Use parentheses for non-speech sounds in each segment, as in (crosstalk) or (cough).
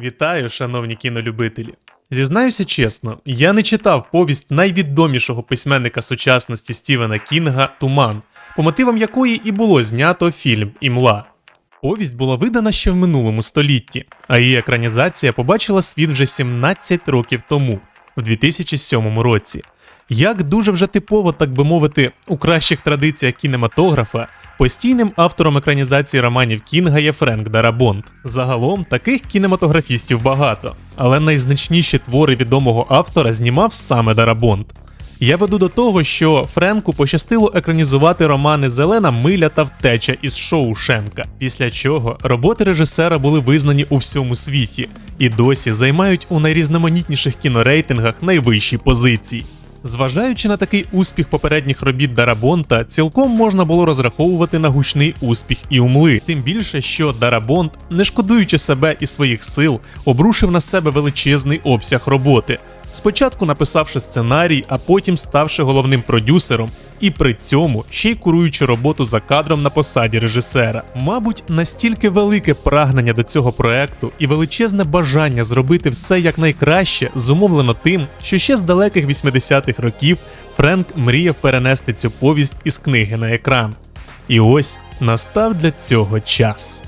Вітаю, шановні кінолюбителі. Зізнаюся чесно, я не читав повість найвідомішого письменника сучасності Стівена Кінга Туман, по мотивам якої і було знято фільм Імла. Повість була видана ще в минулому столітті, а її екранізація побачила світ вже 17 років тому, в 2007 році. Як дуже вже типово, так би мовити, у кращих традиціях кінематографа, постійним автором екранізації романів Кінга є Френк Дарабонт. Загалом таких кінематографістів багато, але найзначніші твори відомого автора знімав саме Дарабонт. Я веду до того, що Френку пощастило екранізувати романи Зелена миля та втеча із Шоушенка, після чого роботи режисера були визнані у всьому світі і досі займають у найрізноманітніших кінорейтингах найвищі позиції. Зважаючи на такий успіх попередніх робіт Дарабонта, цілком можна було розраховувати на гучний успіх і умли. Тим більше, що Дарабонт, не шкодуючи себе і своїх сил, обрушив на себе величезний обсяг роботи. Спочатку написавши сценарій, а потім ставши головним продюсером, і при цьому ще й куруючи роботу за кадром на посаді режисера. Мабуть, настільки велике прагнення до цього проекту і величезне бажання зробити все якнайкраще зумовлено тим, що ще з далеких 80-х років Френк мріяв перенести цю повість із книги на екран. І ось настав для цього час.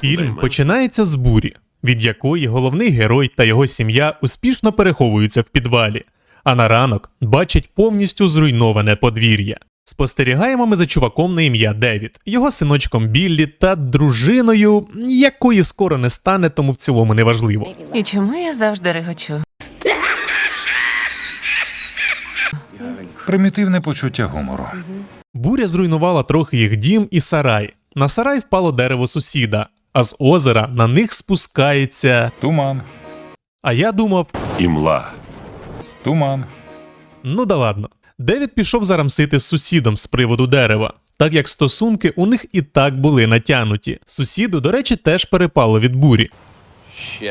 Фільм починається з бурі, від якої головний герой та його сім'я успішно переховуються в підвалі, а на ранок бачать повністю зруйноване подвір'я. Спостерігаємо ми за чуваком на ім'я Девід, його синочком Біллі та дружиною, якої скоро не стане, тому в цілому неважливо. І чому я завжди регочу? Примітивне почуття гумору. Буря зруйнувала трохи їх дім і сарай. На сарай впало дерево сусіда, а з озера на них спускається. Туман, А я думав, Імла. туман. Ну да ладно. Девід пішов зарамсити з сусідом з приводу дерева, так як стосунки у них і так були натянуті. Сусіду, до речі, теж перепало від бурі.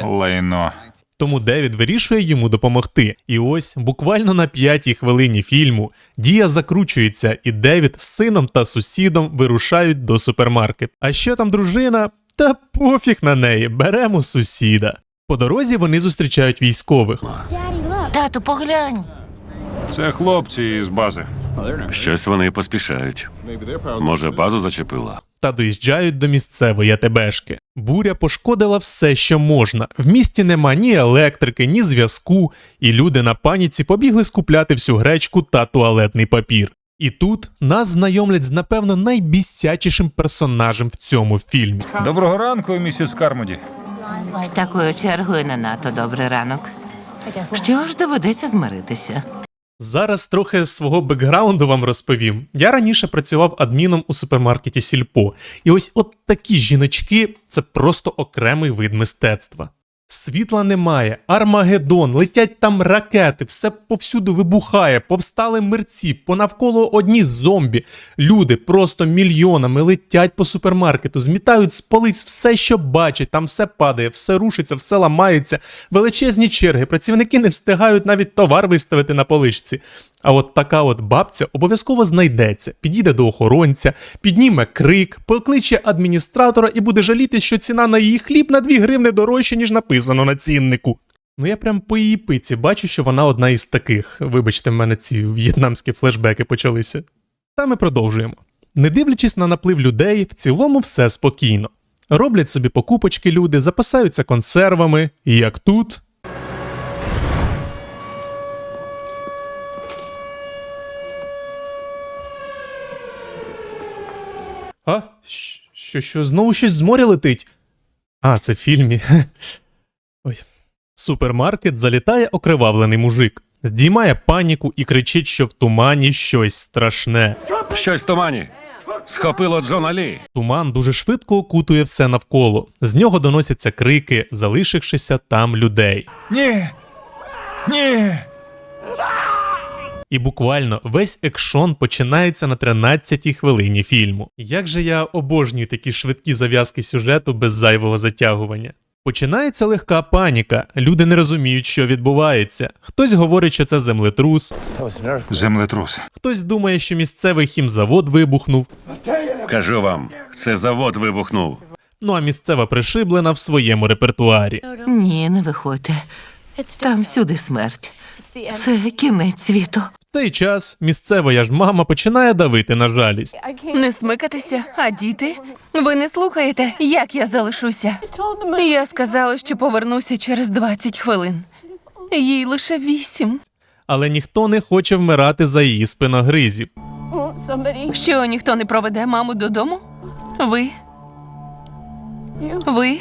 Лайно. Тому Девід вирішує йому допомогти. І ось буквально на п'ятій хвилині фільму дія закручується, і Девід з сином та сусідом вирушають до супермаркет. А що там дружина? Та пофіг на неї, беремо сусіда. По дорозі вони зустрічають військових. Тату, поглянь. Це хлопці із бази. Щось вони поспішають. Може, базу зачепила? та доїжджають до місцевої АТБшки. Буря пошкодила все, що можна. В місті нема ні електрики, ні зв'язку, і люди на паніці побігли скупляти всю гречку та туалетний папір. І тут нас знайомлять з напевно найбісячішим персонажем в цьому фільмі. Доброго ранку, місіс Кармоді. З такою чергою не надто добрий ранок. Що ж доведеться змиритися? Зараз трохи свого бекграунду вам розповім. Я раніше працював адміном у супермаркеті Сільпо, і ось от такі жіночки це просто окремий вид мистецтва. Світла немає, Армагеддон, летять там ракети, все повсюду вибухає, повстали мерці, понавколо одні зомбі. Люди просто мільйонами летять по супермаркету, змітають з полиць все, що бачать, там все падає, все рушиться, все ламається, величезні черги, працівники не встигають навіть товар виставити на поличці. А от така от бабця обов'язково знайдеться, підійде до охоронця, підніме крик, покличе адміністратора і буде жаліти, що ціна на її хліб на 2 гривни дорожча, ніж написано на ціннику. Ну я прям по її пиці бачу, що вона одна із таких. Вибачте, в мене ці в'єтнамські флешбеки почалися. Та ми продовжуємо. Не дивлячись на наплив людей, в цілому все спокійно. Роблять собі покупочки люди, запасаються консервами, і як тут. А? Щ- Що, що, знову щось з моря летить? А, це в фільмі. (laughs) Ой. Супермаркет залітає окривавлений мужик, здіймає паніку і кричить, що в тумані щось страшне. Щось в тумані. Схопило Джона Лі. Туман дуже швидко окутує все навколо. З нього доносяться крики, залишившися там людей. Ні. Ні. І буквально весь екшон починається на 13-й хвилині фільму. Як же я обожнюю такі швидкі зав'язки сюжету без зайвого затягування. Починається легка паніка. Люди не розуміють, що відбувається. Хтось говорить, що це землетрус, Землетрус. хтось думає, що місцевий хімзавод вибухнув. Кажу вам, це завод вибухнув. Ну а місцева пришиблена в своєму репертуарі. Ні, не виходьте. Там всюди смерть. Це кінець світу. Цей час місцева я ж мама починає давити на жалість. Не смикатися, а діти? Ви не слухаєте, як я залишуся? Я сказала, що повернуся через 20 хвилин. Їй лише вісім. Але ніхто не хоче вмирати за її спиногризів. Що ніхто не проведе маму додому? Ви? Ви?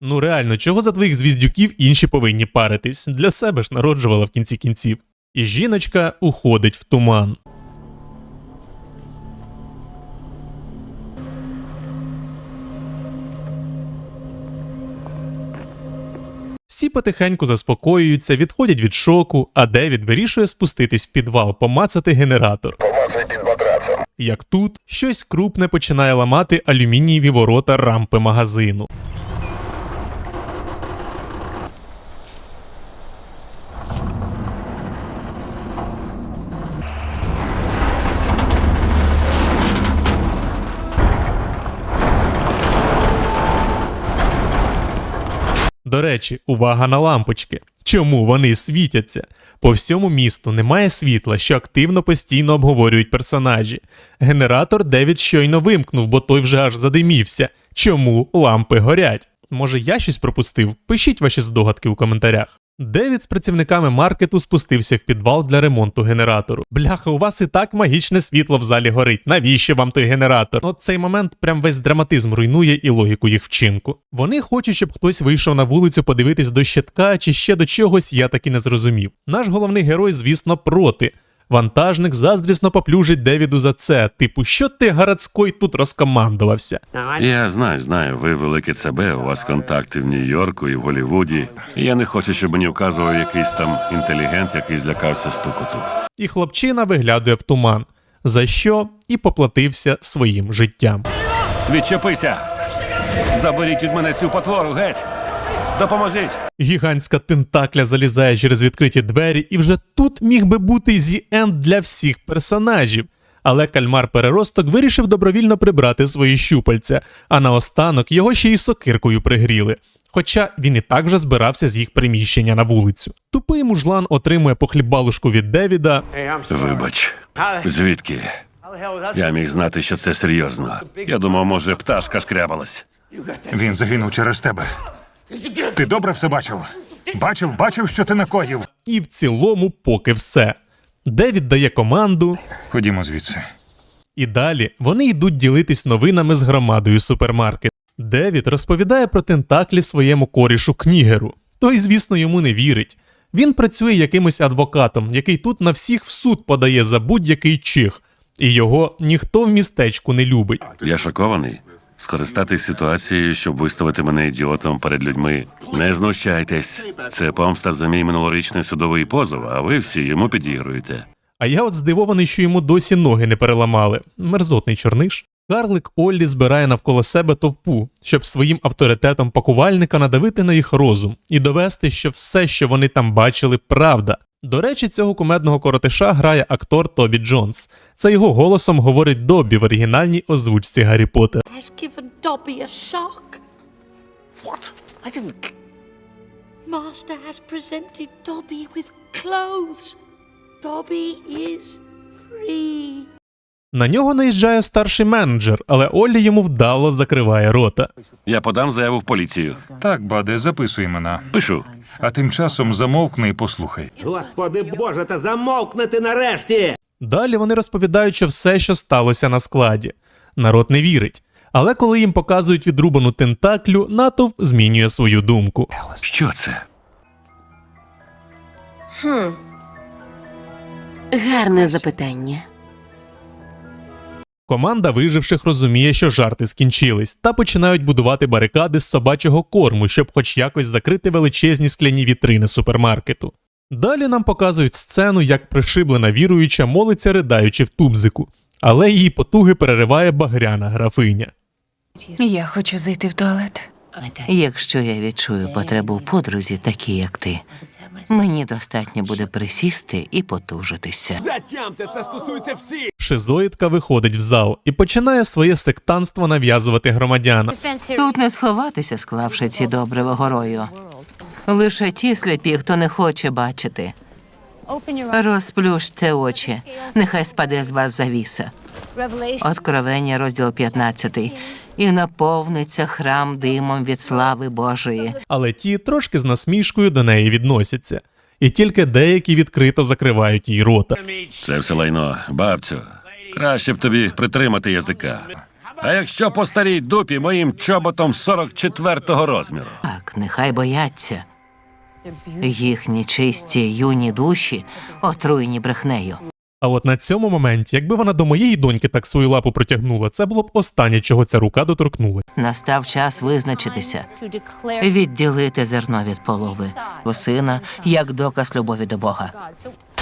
Ну реально, чого за твоїх звіздюків інші повинні паритись? Для себе ж народжувала в кінці кінців. І жіночка уходить в туман. Всі потихеньку заспокоюються, відходять від шоку, а Девід вирішує спуститись в підвал, помацати генератор. Як тут щось крупне починає ламати алюмінієві ворота рампи магазину. До речі, увага на лампочки. Чому вони світяться? По всьому місту немає світла, що активно постійно обговорюють персонажі. Генератор Девід щойно вимкнув, бо той вже аж задимівся. Чому лампи горять? Може, я щось пропустив? Пишіть ваші здогадки у коментарях. Девід з працівниками маркету спустився в підвал для ремонту генератору. Бляха, у вас і так магічне світло в залі горить. Навіщо вам той генератор? От цей момент прям весь драматизм руйнує і логіку їх вчинку. Вони хочуть, щоб хтось вийшов на вулицю подивитись до щитка чи ще до чогось, я так і не зрозумів. Наш головний герой, звісно, проти. Вантажник заздрісно поплюжить Девіду за це. Типу, що ти городський тут розкомандувався? Я знаю, знаю, ви велике ЦБ, у вас контакти в Нью-Йорку і в Голлівуді. Я не хочу, щоб мені вказував якийсь там інтелігент, який злякався стукоту. І хлопчина виглядує в туман, за що і поплатився своїм життям. Відчепися! Заберіть від мене цю потвору, геть! Допоможіть! Гігантська тентакля залізає через відкриті двері, і вже тут міг би бути зі енд для всіх персонажів. Але кальмар переросток вирішив добровільно прибрати свої щупальця, а наостанок його ще й сокиркою пригріли. Хоча він і так вже збирався з їх приміщення на вулицю. Тупий мужлан отримує похлібалушку від Девіда, Вибач, звідки? Я міг знати, що це серйозно. Я думав, може, пташка шкрябалась. Він загинув через тебе. Ти добре все бачив? Бачив, бачив, що ти накоїв. і в цілому поки все. Девід дає команду, Ходімо звідси. І далі вони йдуть ділитись новинами з громадою супермаркет. Девід розповідає про тентаклі своєму корішу Кнігеру. Той, звісно, йому не вірить. Він працює якимось адвокатом, який тут на всіх в суд подає за будь-який чих, і його ніхто в містечку не любить. Я шокований. Скористатись ситуацією, щоб виставити мене ідіотом перед людьми. Не знущайтесь. Це помста за мій минулорічний судовий позов, а ви всі йому підігруєте. А я от здивований, що йому досі ноги не переламали. Мерзотний чорниш. Карлик Оллі збирає навколо себе товпу, щоб своїм авторитетом пакувальника надавити на їх розум і довести, що все, що вони там бачили, правда. До речі, цього кумедного коротиша грає актор Тобі Джонс. Це його голосом говорить Добі в оригінальній озвучці Гаррі Поттер. has given Dobby a shock. What? I didn't. Master has presented Dobby with clothes. Dobby is free. На нього наїжджає старший менеджер, але Оллі йому вдало закриває рота. Я подам заяву в поліцію. Так, баде, записуй імена. Пишу. А тим часом замовкни і послухай. Господи Боже, та замовкни ти нарешті! Далі вони розповідають, що все, що сталося на складі. Народ не вірить. Але коли їм показують відрубану тентаклю, натовп змінює свою думку. Що це? Гарне запитання. Команда виживших розуміє, що жарти скінчились, та починають будувати барикади з собачого корму, щоб хоч якось закрити величезні скляні вітрини супермаркету. Далі нам показують сцену, як пришиблена віруюча молиться, ридаючи в тубзику, але її потуги перериває багряна графиня. Я хочу зайти в туалет. Якщо я відчую потребу в подрузі, такій як ти, мені достатньо буде присісти і потужитися. Затямте, це стосується всіх! Шизоїдка виходить в зал і починає своє сектанство нав'язувати громадянам. Тут не сховатися, склавши ці добриво горою. Лише ті сліпі, хто не хоче бачити. Розплющте очі, нехай спаде з вас завіса. Откровення, розділ 15. І наповниться храм димом від слави Божої. але ті трошки з насмішкою до неї відносяться, і тільки деякі відкрито закривають їй рота. Це все лайно, бабцю. Краще б тобі притримати язика. А якщо по старій дупі моїм чоботом 44-го розміру? Так, нехай бояться. Їхні чисті юні душі отруєні брехнею. А от на цьому моменті, якби вона до моєї доньки так свою лапу протягнула, це було б останнє, чого ця рука доторкнула. Настав час визначитися, відділити зерно від полови, сина як доказ любові до Бога.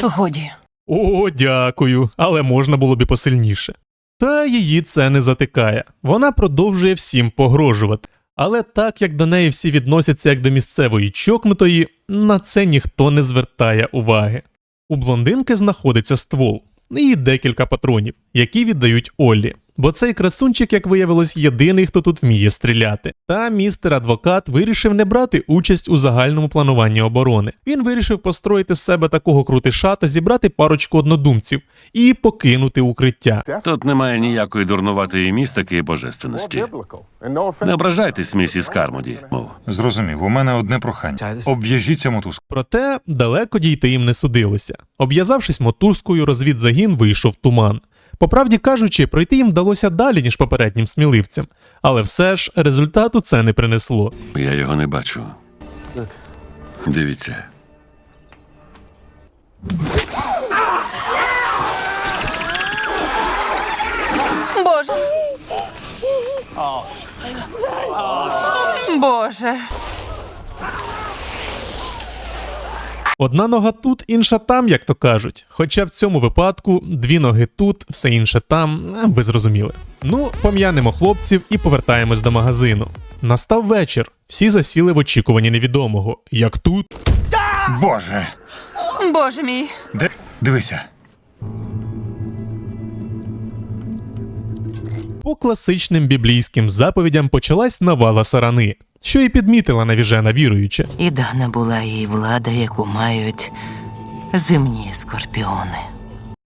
Годі. О, дякую, але можна було б і посильніше. Та її це не затикає. Вона продовжує всім погрожувати. Але так як до неї всі відносяться як до місцевої чокнутої, на це ніхто не звертає уваги. У блондинки знаходиться ствол і декілька патронів, які віддають Оллі. Бо цей красунчик, як виявилось, єдиний, хто тут вміє стріляти. Та містер адвокат вирішив не брати участь у загальному плануванні оборони. Він вирішив построїти з себе такого крутиша та зібрати парочку однодумців і покинути укриття. Тут немає ніякої дурнуватої містики і божественності. Не ображайтесь, місіс Кармоді. Мов. Зрозумів, у мене одне прохання. Обв'яжіться мотузку. Проте далеко дійти їм не судилося. Обв'язавшись мотузкою, розвідзагін вийшов туман. По правді кажучи, пройти їм вдалося далі, ніж попереднім сміливцям, але все ж результату це не принесло. Я його не бачу. Дивіться. Боже. Боже. Одна нога тут, інша там, як то кажуть. Хоча в цьому випадку дві ноги тут, все інше там, а, ви зрозуміли. Ну, пом'янемо хлопців і повертаємось до магазину. Настав вечір. Всі засіли в очікуванні невідомого. Як тут? Боже! Боже мій. Де? Дивися. По класичним біблійським заповідям почалась навала сарани, що і підмітила навіжена віруюча. І дана була їй влада, яку мають земні скорпіони.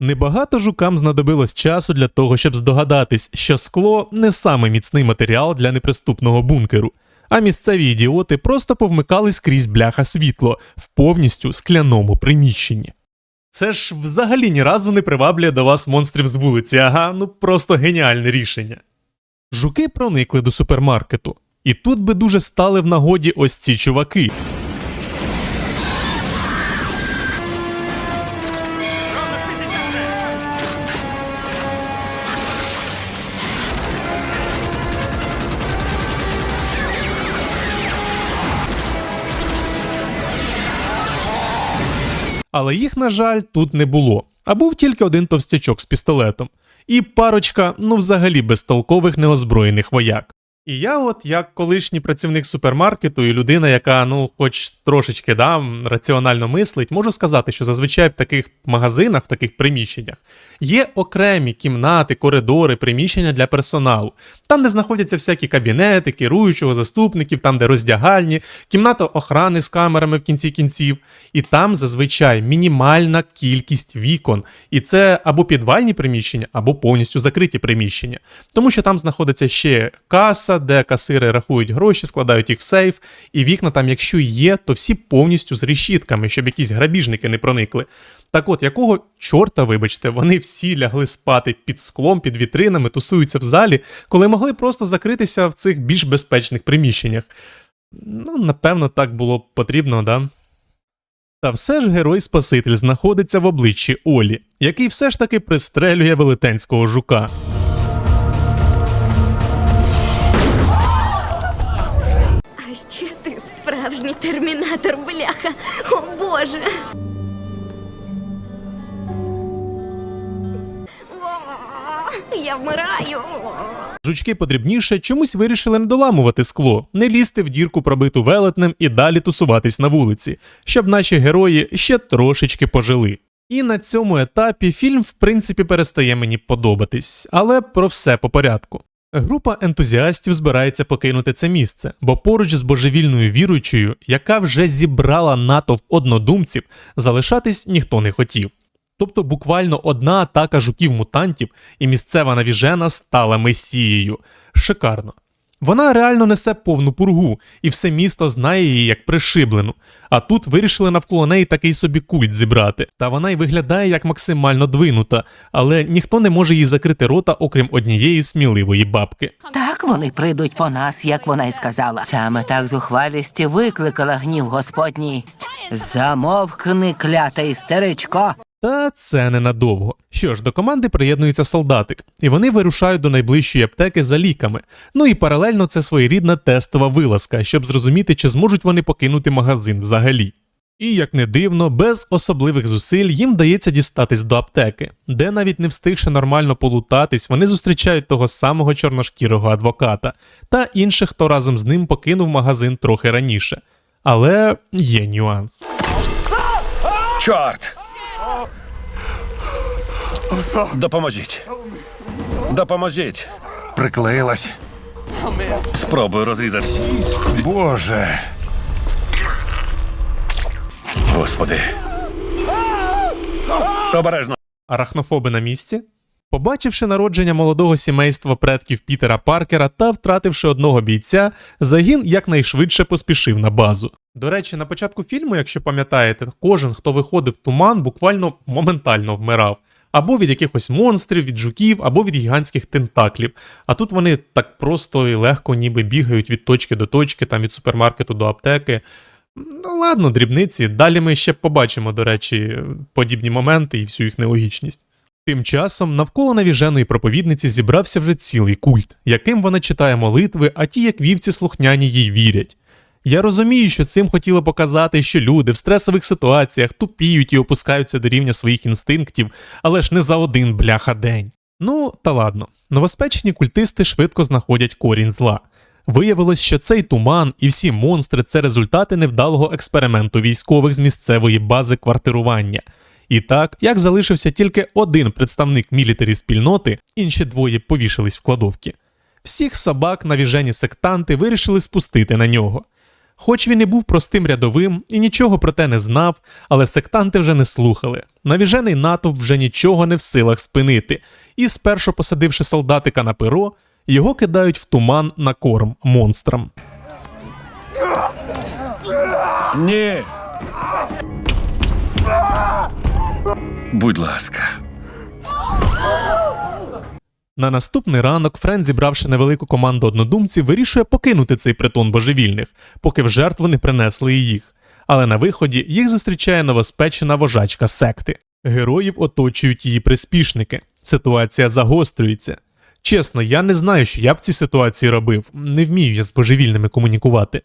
Небагато жукам знадобилось часу для того, щоб здогадатись, що скло не саме міцний матеріал для неприступного бункеру, а місцеві ідіоти просто повмикали скрізь бляха світло в повністю скляному приміщенні. Це ж взагалі ні разу не приваблює до вас монстрів з вулиці, ага, ну просто геніальне рішення. Жуки проникли до супермаркету, і тут би дуже стали в нагоді ось ці чуваки. Але їх, на жаль, тут не було. А був тільки один товстячок з пістолетом. І парочка, ну взагалі безтолкових неозброєних вояк. І я, от як колишній працівник супермаркету і людина, яка, ну, хоч трошечки да, раціонально мислить, можу сказати, що зазвичай в таких магазинах, в таких приміщеннях є окремі кімнати, коридори, приміщення для персоналу. Там, де знаходяться всякі кабінети, керуючого, заступників, там, де роздягальні, кімната охорони з камерами в кінці кінців. І там зазвичай мінімальна кількість вікон. І це або підвальні приміщення, або повністю закриті приміщення. Тому що там знаходиться ще каса, де касири рахують гроші, складають їх в сейф, і вікна там, якщо є, то всі повністю з решітками, щоб якісь грабіжники не проникли. Так от, якого чорта, вибачте, вони всі лягли спати під склом, під вітринами, тусуються в залі, коли могли просто закритися в цих більш безпечних приміщеннях. Ну, напевно, так було потрібно, да? Та все ж герой-спаситель знаходиться в обличчі Олі, який все ж таки пристрелює велетенського жука. Справжній термінатор, бляха. О Боже. Я вмираю. Жучки подрібніше чомусь вирішили не доламувати скло, не лізти в дірку пробиту велетнем і далі тусуватись на вулиці, щоб наші герої ще трошечки пожили. І на цьому етапі фільм в принципі перестає мені подобатись, але про все по порядку. Група ентузіастів збирається покинути це місце, бо поруч з божевільною віруючою, яка вже зібрала натовп однодумців, залишатись ніхто не хотів. Тобто буквально одна атака жуків-мутантів, і місцева навіжена стала месією. Шикарно. Вона реально несе повну пургу, і все місто знає її як пришиблену. А тут вирішили навколо неї такий собі культ зібрати. Та вона й виглядає як максимально двинута, але ніхто не може їй закрити рота, окрім однієї сміливої бабки. Так вони прийдуть по нас, як вона й сказала. Саме так зухвалість викликала гнів Господній. Замовкни, кляте істеричко. Та це ненадовго. Що ж, до команди приєднується солдатик, і вони вирушають до найближчої аптеки за ліками. Ну і паралельно це своєрідна тестова вилазка, щоб зрозуміти, чи зможуть вони покинути магазин взагалі. І як не дивно, без особливих зусиль їм вдається дістатись до аптеки, де навіть не встигши нормально полутатись, вони зустрічають того самого чорношкірого адвоката та інших, хто разом з ним покинув магазин трохи раніше. Але є нюанс. Чорт! Допоможіть. Допоможіть. Приклеїлась. Спробую розрізати. Боже. Господи. Обережно. Арахнофоби на місці? Побачивши народження молодого сімейства предків Пітера Паркера та втративши одного бійця, загін якнайшвидше поспішив на базу. До речі, на початку фільму, якщо пам'ятаєте, кожен, хто виходив в туман, буквально моментально вмирав. Або від якихось монстрів, від жуків, або від гігантських тентаклів. А тут вони так просто і легко ніби бігають від точки до точки, там від супермаркету до аптеки. Ну ладно, дрібниці. Далі ми ще побачимо, до речі, подібні моменти і всю їх нелогічність. Тим часом навколо навіженої проповідниці зібрався вже цілий культ, яким вона читає молитви, а ті, як вівці слухняні, їй вірять. Я розумію, що цим хотіли показати, що люди в стресових ситуаціях тупіють і опускаються до рівня своїх інстинктів, але ж не за один бляха день. Ну, та ладно, новоспечені культисти швидко знаходять корінь зла. Виявилось, що цей туман і всі монстри це результати невдалого експерименту військових з місцевої бази квартирування. І так, як залишився тільки один представник мілітарі спільноти, інші двоє повішались в кладовки. Всіх собак навіжені сектанти вирішили спустити на нього. Хоч він і був простим рядовим і нічого про те не знав, але сектанти вже не слухали. Навіжений натовп вже нічого не в силах спинити, і спершу посадивши солдатика на перо, його кидають в туман на корм монстрам. Ні. Будь ласка. На наступний ранок Френ, зібравши невелику команду однодумців, вирішує покинути цей притон божевільних, поки в жертву не принесли і їх. Але на виході їх зустрічає новоспечена вожачка секти. Героїв оточують її приспішники. Ситуація загострюється. Чесно, я не знаю, що я в цій ситуації робив. Не вмію я з божевільними комунікувати.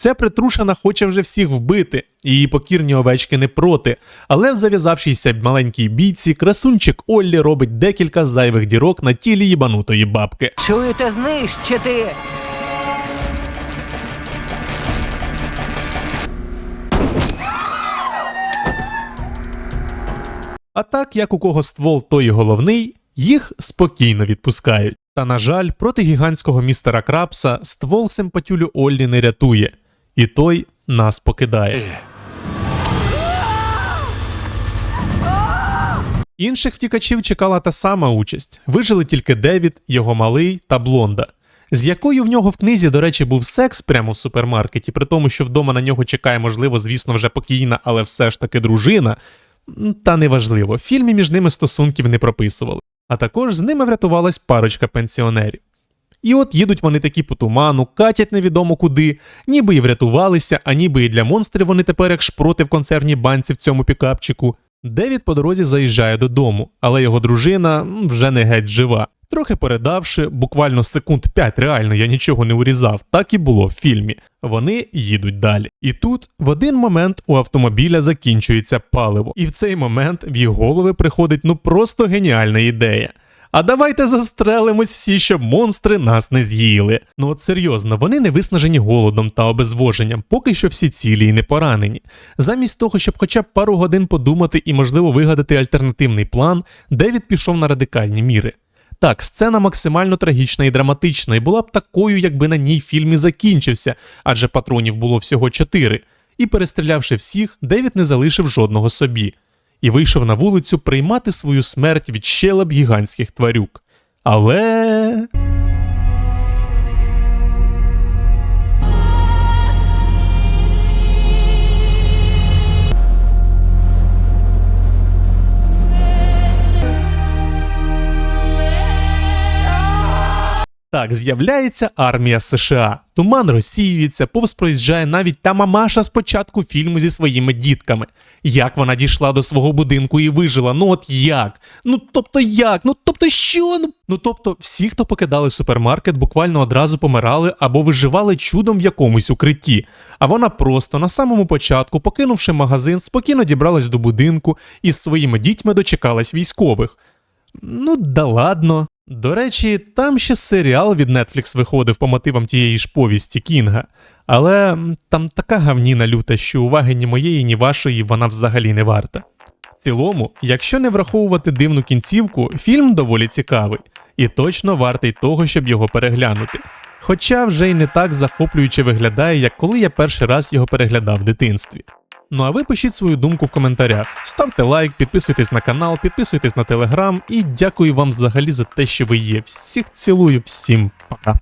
Ця притрушена хоче вже всіх вбити, її покірні овечки не проти, але в зав'язавшійся маленькій бійці красунчик Оллі робить декілька зайвих дірок на тілі їбанутої бабки. Чуєте знищити? А так, як у кого ствол, той головний, їх спокійно відпускають. Та, на жаль, проти гігантського містера Крабса ствол симпатюлю Оллі не рятує, і той нас покидає. Інших втікачів чекала та сама участь. Вижили тільки Девід, його малий та блонда. З якою в нього в книзі, до речі, був секс прямо в супермаркеті, при тому, що вдома на нього чекає, можливо, звісно, вже покійна, але все ж таки дружина. Та неважливо, в фільмі між ними стосунків не прописували. А також з ними врятувалась парочка пенсіонерів. І от їдуть вони такі по туману, катять невідомо куди, ніби і врятувалися, а ніби і для монстрів вони тепер як шпроти в консервній банці в цьому пікапчику. Девід по дорозі заїжджає додому, але його дружина вже не геть жива. Трохи передавши, буквально секунд 5 реально я нічого не урізав, так і було в фільмі. Вони їдуть далі. І тут в один момент у автомобіля закінчується паливо, і в цей момент в їх голови приходить ну просто геніальна ідея. А давайте застрелимось всі, щоб монстри нас не з'їли. Ну от серйозно, вони не виснажені голодом та обезвоженням, поки що всі цілі і не поранені. Замість того, щоб хоча б пару годин подумати і, можливо, вигадати альтернативний план, Девід пішов на радикальні міри. Так, сцена максимально трагічна і драматична, і була б такою, якби на ній фільм і закінчився, адже патронів було всього чотири. І перестрілявши всіх, Девід не залишив жодного собі і вийшов на вулицю приймати свою смерть від щелеп гігантських тварюк. Але. Так, з'являється армія США. Туман розсіюється, повз проїжджає навіть та мамаша з початку фільму зі своїми дітками. Як вона дійшла до свого будинку і вижила? Ну от як? Ну тобто як? Ну тобто що? Ну, ну тобто, всі, хто покидали супермаркет, буквально одразу помирали або виживали чудом в якомусь укритті. А вона просто на самому початку, покинувши магазин, спокійно дібралась до будинку і з своїми дітьми дочекалась військових. Ну, да ладно. До речі, там ще серіал від Netflix виходив по мотивам тієї ж повісті Кінга. Але там така гавніна люта, що уваги ні моєї, ні вашої вона взагалі не варта. В цілому, якщо не враховувати дивну кінцівку, фільм доволі цікавий і точно вартий того, щоб його переглянути. Хоча вже й не так захоплююче виглядає, як коли я перший раз його переглядав в дитинстві. Ну а ви пишіть свою думку в коментарях. Ставте лайк, підписуйтесь на канал, підписуйтесь на телеграм і дякую вам взагалі за те, що ви є. Всіх цілую, всім пока.